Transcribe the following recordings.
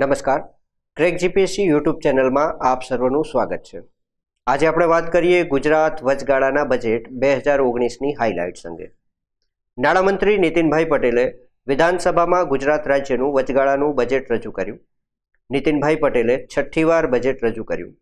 નમસ્કાર. Crack GPSC YouTube ચેનલમાં આપ સર્વનું સ્વાગત છે. આજે આપણે વાત કરીએ ગુજરાત વચગાળાના બજેટ બે હજાર ઓગણીસની હાઇલાઇટ્સ અંગે. નાણામંત્રી નીતિનભાઈ પટેલે વિધાનસભામાં ગુજરાત રાજ્યનું વચગાળાનું બજેટ રજૂ કર્યું. નીતિનભાઈ પટેલે છઠ્ઠી વાર બજેટ રજૂ કર્યું.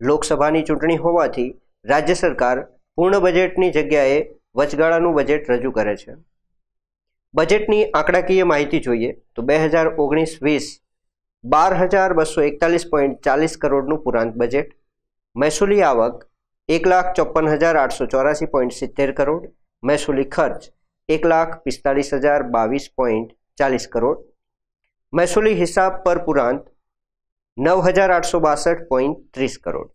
લોકસભાની ચૂંટણી હોવાથી રાજ્ય સરકાર પૂર્ણ બજેટની જગ્યાએ વચગાળાનું બજેટ રજૂ કરે છે. બજેટની આંકડાકીય માહિતી જોઈએ તો બે હજાર ઓગણીસ વીસ બાર હજાર બસો એકતાલીસ પોઈન્ટ ચાલીસ કરોડનું પુરાંત બજેટ. મહેસૂલી આવક એક લાખ ચોપન હજાર આઠસો ચોરાસી પોઈન્ટ સિત્તેર કરોડ. મહેસૂલી ખર્ચ એક લાખ પિસ્તાળીસ હજાર બાવીસ પોઈન્ટ ચાલીસ કરોડ. મહેસૂલી હિસાબ પર પુરાંત નવ હજાર આઠસો બાસઠ પોઈન્ટ ત્રીસ કરોડ.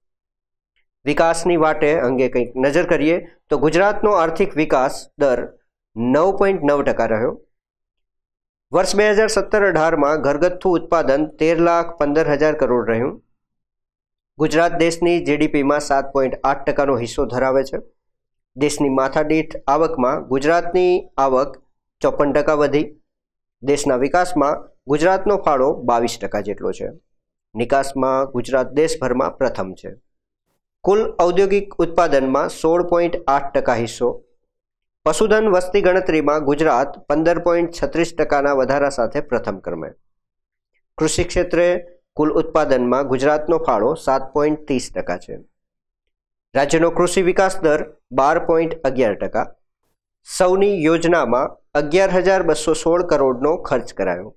વિકાસની વાટે અંગે કંઈક નજર કરીએ તો ગુજરાતનો આર્થિક વિકાસ દર નવ પોઈન્ટ નવ ટકા રહ્યો. વર્ષ બે હજાર સત્તર અઢારમાં ઘરગથ્થુ ઉત્પાદન તેર લાખ પંદર હજાર કરોડ રહ્યું. ગુજરાત દેશની જીડીપીમાં સાત પોઈન્ટ આઠ ટકાનો હિસ્સો ધરાવે છે. દેશની માથાદીઠ આવકમાં ગુજરાતની આવક ચોપન ટકા વધી. દેશના વિકાસમાં ગુજરાતનો ફાળો બાવીસ ટકા જેટલો છે. નિકાસમાં ગુજરાત દેશભરમાં પ્રથમ છે. કુલ ઔદ્યોગિક ઉત્પાદનમાં સોળ પોઈન્ટ આઠ ટકા હિસ્સો પશુધન વસ્તી ગણતરીમાં ગુજરાત પંદર પોઈન્ટ છત્રીસ ટકાના વધારા સાથે પ્રથમ ક્રમે. કૃષિ ક્ષેત્રે કુલ ઉત્પાદનમાં ગુજરાતનો ફાળો સાત પોઈન્ટ ત્રીસ ટકા છે. રાજ્યનો કૃષિ વિકાસ દર બાર પોઈન્ટ અગિયાર ટકા. સૌની યોજનામાં અગિયાર હજાર બસો સોળ કરોડનો ખર્ચ કરાયો.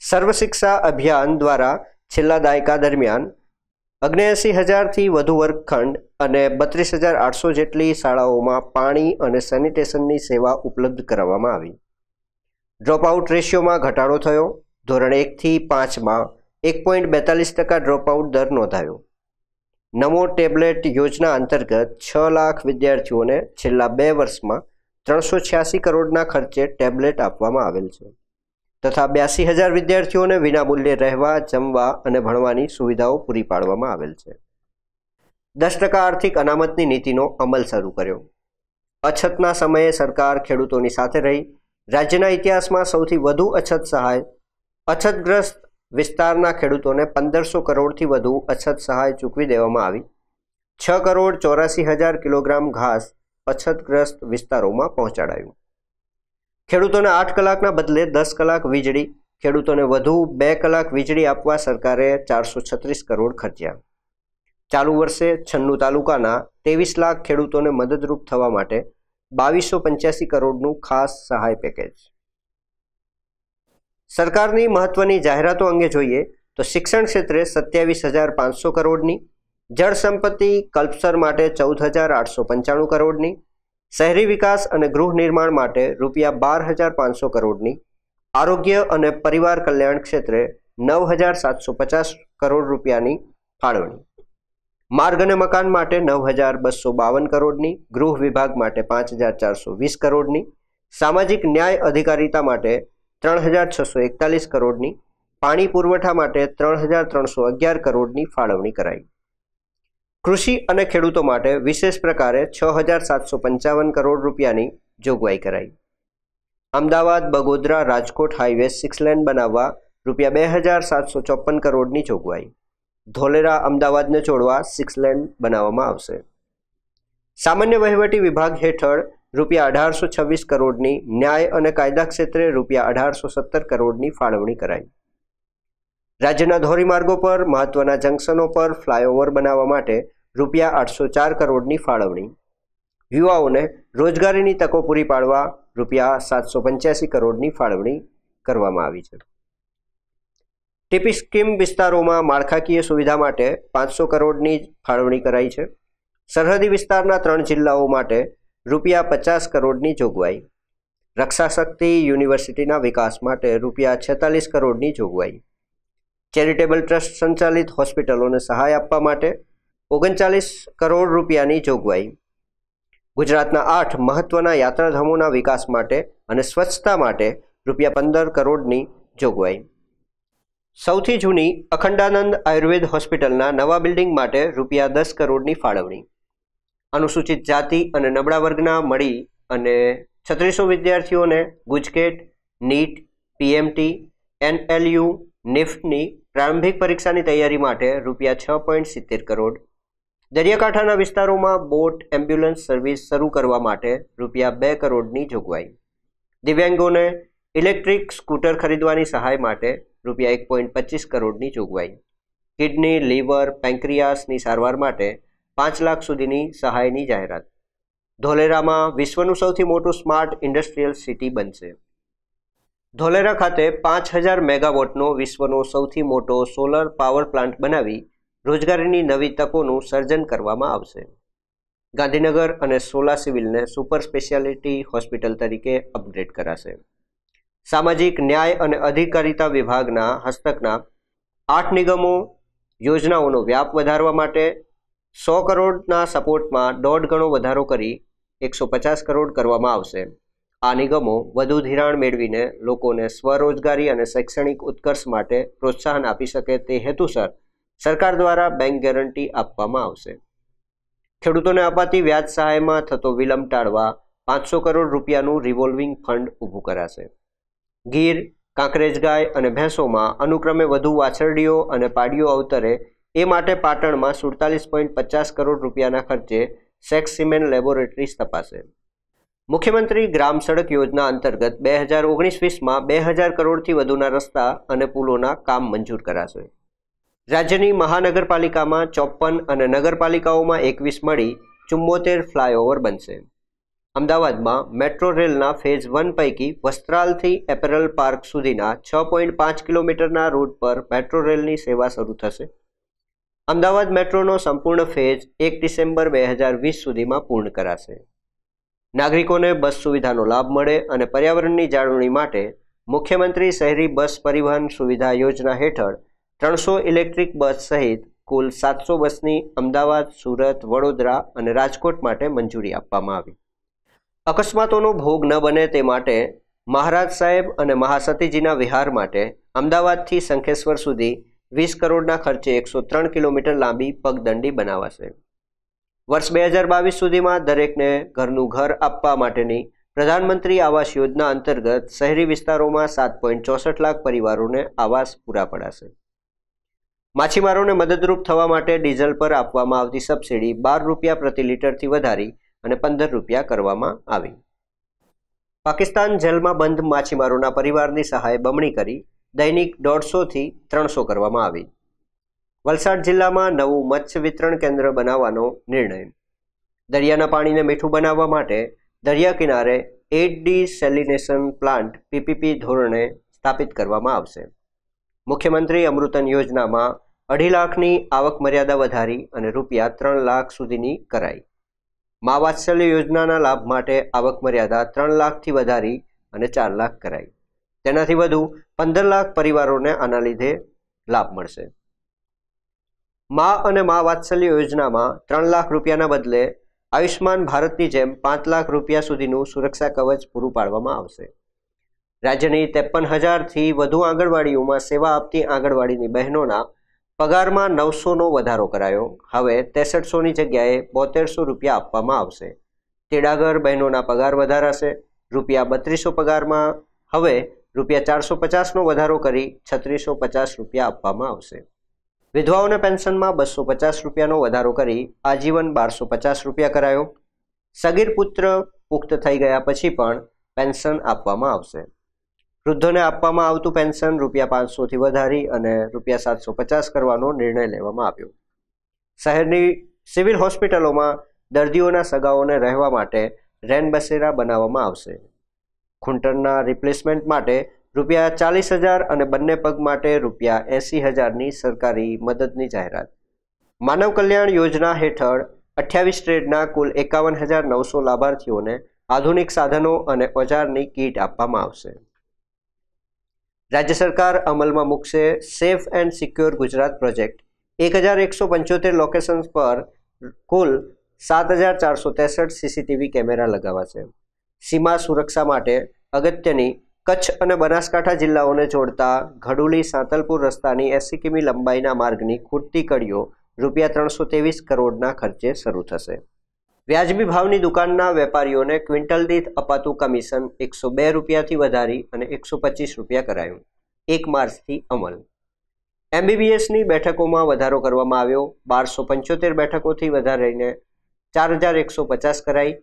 સર્વ શિક્ષા અભિયાન દ્વારા છેલ્લા દાયકા દરમિયાન અગ્નેએંસી હજારથી વધુ વર્ગખંડ અને બત્રીસ હજાર આઠસો જેટલી શાળાઓમાં પાણી અને સેનિટેશનની સેવા ઉપલબ્ધ કરાવવામાં આવી. ડ્રોપઆઉટ રેશિયોમાં ઘટાડો થયો. ધોરણ એકથી પાંચમાં એક પોઈન્ટ બેતાલીસ ટકા ડ્રોપઆઉટ દર નોંધાયો. નમો ટેબ્લેટ યોજના અંતર્ગત છ લાખ વિદ્યાર્થીઓને છેલ્લા બે વર્ષમાં ત્રણસો છ્યાસી કરોડના ખર્ચે ટેબ્લેટ આપવામાં આવેલ છે. તથા બ્યાસી હજાર વિદ્યાર્થીઓને વિનામૂલ્યે રહેવા, જમવા અને ભણવાની સુવિધાઓ પૂરી પાડવામાં આવેલ છે. દસ ટકા આર્થિક અનામતની નીતિનો અમલ શરૂ કર્યો. અછતના સમયે સરકાર ખેડૂતોની સાથે રહી. રાજ્યના ઇતિહાસમાં સૌથી વધુ અછત સહાય, અછતગ્રસ્ત વિસ્તારના ખેડૂતોને પંદરસો કરોડથી વધુ અછત સહાય ચૂકવી દેવામાં આવી. છ કરોડ ચોરાસી હજાર કિલોગ્રામ ઘાસ અછતગ્રસ્ત વિસ્તારોમાં પહોંચાડાયું. ખેડૂતોને આઠ કલાકના બદલે દસ કલાક વીજળી, ખેડૂતોને વધુ બે કલાક વીજળી આપવા સરકારે ચારસો છત્રીસ કરોડ ખર્ચ્યા. ચાલુ વર્ષે છન્નું તાલુકાના ત્રેવીસ લાખ ખેડૂતોને મદદરૂપ થવા માટે બાવીસો પંચ્યાસી કરોડનું ખાસ સહાય પેકેજ. સરકારની મહત્વની જાહેરાતો અંગે જોઈએ તો શિક્ષણ ક્ષેત્રે સત્યાવીસ હજાર પાંચસો કરોડની, જળ સંપત્તિ કલ્પસર માટે ચૌદ હજાર આઠસો પંચાણું કરોડની શહેરી વિકાસ અને ગૃહ નિર્માણ માટે રૂપિયા બાર હજાર પાંચસો કરોડની આરોગ્ય અને પરિવાર કલ્યાણ ક્ષેત્રે નવ હજાર સાતસો પચાસ કરોડ રૂપિયાની ફાળવણી. માર્ગ અને મકાન માટે નવ હજાર બસો બાવન કરોડની, ગૃહ વિભાગ માટે પાંચ હજાર ચારસો વીસ કરોડની, સામાજિક ન્યાય અધિકારીતા માટે ત્રણ હજાર છસો એકતાલીસ કરોડની, પાણી પુરવઠા માટે ત્રણ હજાર ત્રણસો અગિયાર કરોડની ફાળવણી કરાઈ. કૃષિ અને ખેડૂતો માટે વિશેષ પ્રકારે છ હજાર સાતસો પંચાવન કરોડ રૂપિયાની જોગવાઈ કરાઈ. Ahmedabad, Bagodara, Rajkot highway six lane બનાવવા રૂપિયા બે હજાર સાતસો ચોપન કરોડની જોગવાઈ. ધોલેરા અમદાવાદને જોડવા સિક્સ લેન બનાવવામાં આવશે. સામાન્ય વહીવટી વિભાગ હેઠળ રૂપિયા અઢારસો છવ્વીસ કરોડની ન્યાય અને કાયદા ક્ષેત્રે રૂપિયા અઢારસો સત્તર કરોડની ફાળવણી કરાઈ. રાજ્યના ધોરીમાર્ગો પર, મહત્વના જંકશનો પર ફ્લાયઓવર બનાવવા માટે રૂપિયા આઠસો ચાર કરોડની ફાળવણી. યુવાઓને રોજગારીની તકો પૂરી પાડવા રૂપિયા સાતસો પંચ્યાસી કરોડની ફાળવણી કરવામાં આવી છે. ટીપી સ્કીમ વિસ્તારોમાં માળખાકીય સુવિધા માટે પાંચસો કરોડની ફાળવણી કરાઈ છે. સરહદી વિસ્તારના ત્રણ જિલ્લાઓ માટે રૂપિયા પચાસ કરોડની જોગવાઈ. રક્ષાશક્તિ યુનિવર્સિટીના વિકાસ માટે રૂપિયા છેતાલીસ કરોડની જોગવાઈ. ચેરિટેબલ ટ્રસ્ટ સંચાલિત હોસ્પિટલોને સહાય આપવા માટે ઓગણચાલીસ કરોડ રૂપિયાની જોગવાઈ. ગુજરાતના આઠ મહત્વના યાત્રાધામોના વિકાસ માટે અને સ્વચ્છતા માટે રૂપિયા પંદર કરોડની જોગવાઈ. સૌથી જૂની અખંડાનંદ આયુર્વેદ હોસ્પિટલના નવા બિલ્ડિંગ માટે રૂપિયા દસ કરોડની ફાળવણી. અનુસૂચિત જાતિ અને નબળા વર્ગના મળી અને છત્રીસો વિદ્યાર્થીઓને ગુજકેટ, નીટ, પીએમટી, એનએલયુ નિફ્ટની પ્રારંભિક પરીક્ષાની તૈયારી માટે રૂપિયા છ પોઈન્ટ સિત્તેર કરોડ દરિયાકાંઠાના વિસ્તારોમાં બોટ, એમ્બ્યુલન્સ સર્વિસ શરૂ કરવા માટે રૂપિયા બે કરોડની જોગવાઈ. દિવ્યાંગોને ઇલેક્ટ્રિક સ્કૂટર ખરીદવાની સહાય માટે રૂપિયા એક પોઈન્ટ પચીસ કરોડની જોગવાઈ. કિડની, લીવર, પેન્ક્રિયાસની સારવાર માટે પાંચ લાખ સુધીની સહાયની જાહેરાત. ધોલેરામાં વિશ્વનું સૌથી મોટું સ્માર્ટ ઇન્ડસ્ટ્રીયલ સિટી બનશે. ધોલેરા ખાતે પાંચ હજાર મેગાવોટનો વિશ્વનો સૌથી મોટો સોલર પાવર પ્લાન્ટ બનાવી રોજગારીની નવી તકોનું સર્જન કરવામાં આવશે. ગાંધીનગર અને સોલા સિવિલને સુપર સ્પેશિયાલિટી હોસ્પિટલ તરીકે અપગ્રેડ કરાશે. સામાજિક ન્યાય અને અધિકારિતા વિભાગના હસ્તકના આઠ નિગમો યોજનાઓનો વ્યાપ વધારવા માટે સો કરોડના સપોર્ટમાં દોઢ ગણો વધારો કરી એકસો પચાસ કરોડ કરવામાં આવશે. આ નિગમો વધુ ધિરાણ મેળવીને લોકોને સ્વરોજગારી અને શૈક્ષણિક ઉત્કર્ષ માટે પ્રોત્સાહન આપી શકે તે હેતુસર સરકાર દ્વારા બેંક ગેરંટી આપવામાં આવશે. ખેડૂતોને અપાતી વ્યાજ સહાયમાં થતો વિલંબ ટાળવા પાંચસો કરોડ રૂપિયાનું રિવોલ્વિંગ ફંડ ઊભું કરાશે. ગીર, કાંકરેજ ગાય અને ભેંસોમાં અનુક્રમે વધુ વાછરડીઓ અને પાડીઓ અવતરે એ માટે પાટણમાં સુડતાલીસ પોઈન્ટ પચાસ કરોડ રૂપિયાના ખર્ચે સેક્સ સિમેન્ટ લેબોરેટરીઝ તપાસે. મુખ્યમંત્રી ગ્રામ સડક યોજના અંતર્ગત બે હજાર ઓગણીસ વીસમાં બે હજાર કરોડથી વધુના રસ્તા અને પુલોના કામ મંજૂર કરાશે. રાજ્યની મહાનગરપાલિકામાં ચોપન અને નગરપાલિકાઓમાં એકવીસ મળી ચુમ્મોતેર ફ્લાયઓવર બનશે. અમદાવાદમાં મેટ્રો રેલના ફેઝ વન પૈકી વસ્ત્રાલથી એપરલ પાર્ક સુધીના છ પોઈન્ટ પાંચ કિલોમીટરના રૂટ પર મેટ્રો રેલની સેવા શરૂ થશે. અમદાવાદ મેટ્રોનો સંપૂર્ણ ફેઝ એક ડિસેમ્બર બે હજાર વીસ સુધીમાં પૂર્ણ કરાશે. નાગરિકોને બસ સુવિધાનો લાભ મળે અને પર્યાવરણની જાળવણી માટે મુખ્યમંત્રી શહેરી બસ પરિવહન સુવિધા યોજના હેઠળ ત્રણસો ઇલેક્ટ્રિક બસ સહિત કુલ સાતસો બસની અમદાવાદ, સુરત, વડોદરા અને રાજકોટ માટે મંજૂરી આપવામાં આવી. અકસ્માતોનો ભોગ ન બને તે માટે મહારાજ સાહેબ અને મહાસતીજીના વિહાર માટે અમદાવાદથી શંખેશ્વર સુધી વીસ કરોડના ખર્ચે એકસો ત્રણ કિલોમીટર લાંબી પગદંડી બનાવાશે. વર્ષ બે હજાર બાવીસ સુધીમાં દરેકને ઘરનું ઘર આપવા માટેની પ્રધાનમંત્રી આવાસ યોજના અંતર્ગત શહેરી વિસ્તારોમાં સાત પોઈન્ટ ચોસઠ લાખ પરિવારોને આવાસ પૂરા પડાશે. માછીમારોને મદદરૂપ થવા માટે ડીઝલ પર આપવામાં આવતી સબસિડી બાર રૂપિયા પ્રતિ લીટરથી વધારી અને પંદર રૂપિયા કરવામાં આવી. પાકિસ્તાન જેલમાં બંધ માછીમારોના પરિવારની સહાય બમણી કરી દૈનિક દોઢસોથી ત્રણસો કરવામાં આવી. વલસાડ જિલ્લામાં નવું મત્સ્ય વિતરણ કેન્દ્ર બનાવવાનો નિર્ણય. દરિયાના પાણીને મીઠું બનાવવા માટે દરિયા કિનારે at desalination plant PPP ધોરણે સ્થાપિત કરવામાં આવશે. મુખ્યમંત્રી અમૃતન યોજનામાં અઢી લાખની આવક મર્યાદા વધારી અને રૂપિયા ત્રણ લાખ સુધીની કરાઈ. મા વાત્સલ્ય યોજનાના લાભ માટે આવક મર્યાદા ત્રણ લાખથી વધારી અને ચાર લાખ કરાઈ. તેનાથી વધુ પંદર લાખ પરિવારોને આના લીધે લાભ મળશે. મા અને મા વાત્સલ્ય યોજનામાં ત્રણ લાખ રૂપિયાના બદલે આયુષ્માન ભારતની જેમ પાંચ લાખ રૂપિયા સુધીનું સુરક્ષા કવચ પૂરું પાડવામાં આવશે. રાજ્યની ત્રેપન હજારથી વધુ આંગણવાડીઓમાં સેવા આપતી આંગણવાડીની બહેનોના પગારમાં નવસોનો વધારો કરાયો. હવે ત્રેસઠસોની જગ્યાએ બોતેરસો રૂપિયા આપવામાં આવશે. તેડાગર બહેનોના પગાર વધારાશે. રૂપિયા બત્રીસો પગારમાં, હવે રૂપિયા ચારસો પચાસનો વધારો કરી છત્રીસો પચાસ રૂપિયા આપવામાં આવશે. વિધવાઓને પેન્શનમાં બસો પચાસ રૂપિયાનો વધારો કરી આજીવન બારસો પચાસ રૂપિયા કરાયો. સગીર પુત્ર પુખ્ત થઈ ગયા પછી પણ પેન્શન આપવામાં આવશે. વૃદ્ધોને આપવામાં આવતું પેન્શન રૂપિયા પાંચસોથી વધારી અને રૂપિયા સાતસો પચાસ કરવાનો નિર્ણય લેવામાં આવ્યો. શહેરની સિવિલ હોસ્પિટલોમાં દર્દીઓના સગાઓને રહેવા માટે રેન બસેરા બનાવવામાં આવશે. ખૂંટણના રિપ્લેસમેન્ટ માટે રૂપિયા ચાલીસ હજાર અને બંને પગ માટે રૂપિયા એંસી હજારની સરકારી મદદની જાહેરાત. માનવ કલ્યાણ યોજના હેઠળ અઠ્યાવીસ ટ્રેડના કુલ એકાવન હજાર નવસો લાભાર્થીઓને આધુનિક સાધનો અને ઓજારની કીટ આપવામાં આવશે. રાજ્ય સરકાર અમલમાં મૂકશે safe and secure Gujarat project. એક હજાર એકસો પંચોતેર લોકેશન્સ પર કુલ સાત હજાર ચારસો ત્રેસઠ સીસીટીવી કેમેરા લગાવાશે. સીમા સુરક્ષા માટે અગત્યની કચ્છ અને બનાસકાંઠા જિલ્લાઓને જોડતા ઘડુલી સાંતલપુર રસ્તાની એસી કિમી લંબાઈના માર્ગની ખૂટતી કડીઓ રૂપિયા ત્રણસો ત્રેવીસ કરોડના ખર્ચે શરૂ થશે. વ્યાજબી ભાવની દુકાનના વેપારીઓને ક્વિન્ટલ દીઠ અપાતું કમિશન એકસો બે રૂપિયાથી વધારી અને એકસો પચીસ રૂપિયા કરાયું. એક માર્ચથી અમલ. એમબીબીએસની બેઠકોમાં વધારો કરવામાં આવ્યો. બારસો પંચોતેર બેઠકોથી વધારીને ચાર હજાર એકસો પચાસ કરાઈ.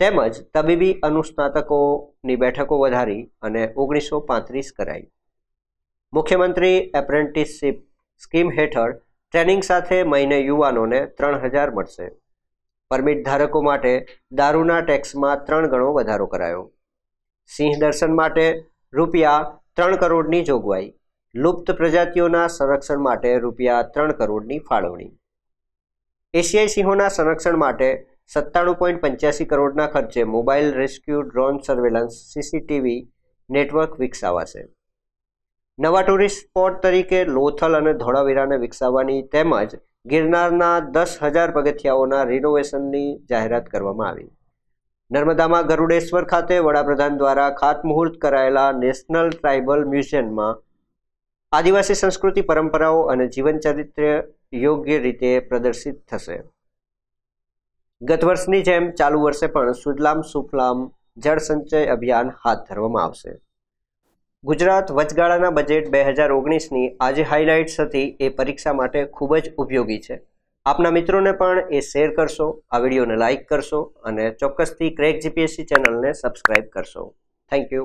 તેમજ તબીબી અનુસ્નાતકોની બેઠકો વધારી અને ઓગણીસો પાંત્રીસ કરાઈ. મુખ્યમંત્રી એપ્રેન્ટિસશીપ સ્કીમ હેઠળ ટ્રેનિંગ સાથે મહિને યુવાનોને ત્રણ હજાર મળશે. પરમિટ ધારકો માટે દારૂના ટેક્સમાં ત્રણ ગણો વધારો કરાયો. સિંહ દર્શન માટે રૂપિયા ત્રણ કરોડની જોગવાઈ. લુપ્ત પ્રજાતિઓના સંરક્ષણ માટે રૂપિયા ત્રણ કરોડની ફાળવણી. એશિયાઈ સિંહોના સંરક્ષણ માટે સત્તાણું પોઈન્ટ પંચ્યાસી કરોડના ખર્ચે mobile rescue drone surveillance CCTV network વિકસાવાશે. નવા ટુરિસ્ટ સ્પોટ તરીકે લોથલ અને ધોળાવીરાને વિકસાવવાની તેમજ ગિરનારના દસ હજાર પગથિયાઓના રિનોવેશનની જાહેરાત કરવામાં આવી. નર્મદામાં ગરુડેશ્વર ખાતે વડાપ્રધાન દ્વારા ખાતમુહૂર્ત કરાયેલા નેશનલ ટ્રાઇબલ મ્યુઝિયમમાં આદિવાસી સંસ્કૃતિ પરંપરાઓ અને જીવનચરિત્ર યોગ્ય રીતે પ્રદર્શિત થશે. ગત વર્ષની જેમ ચાલુ વર્ષે પણ સુજલામ સુફલામ જળ સંચય અભિયાન હાથ ધરવામાં આવશે. ગુજરાત વચગાળાના બજેટ બે હજાર ઓગણીસની આજે હાઇલાઇટ્સ હતી એ પરીક્ષા માટે ખૂબ જ ઉપયોગી છે. આપના મિત્રોને પણ એ શેર કરશો, આ વિડીયોને લાઇક કરશો અને ચોક્કસથી ક્રેક જીપીએસસી ચેનલને સબસ્ક્રાઇબ કરશો. Thank you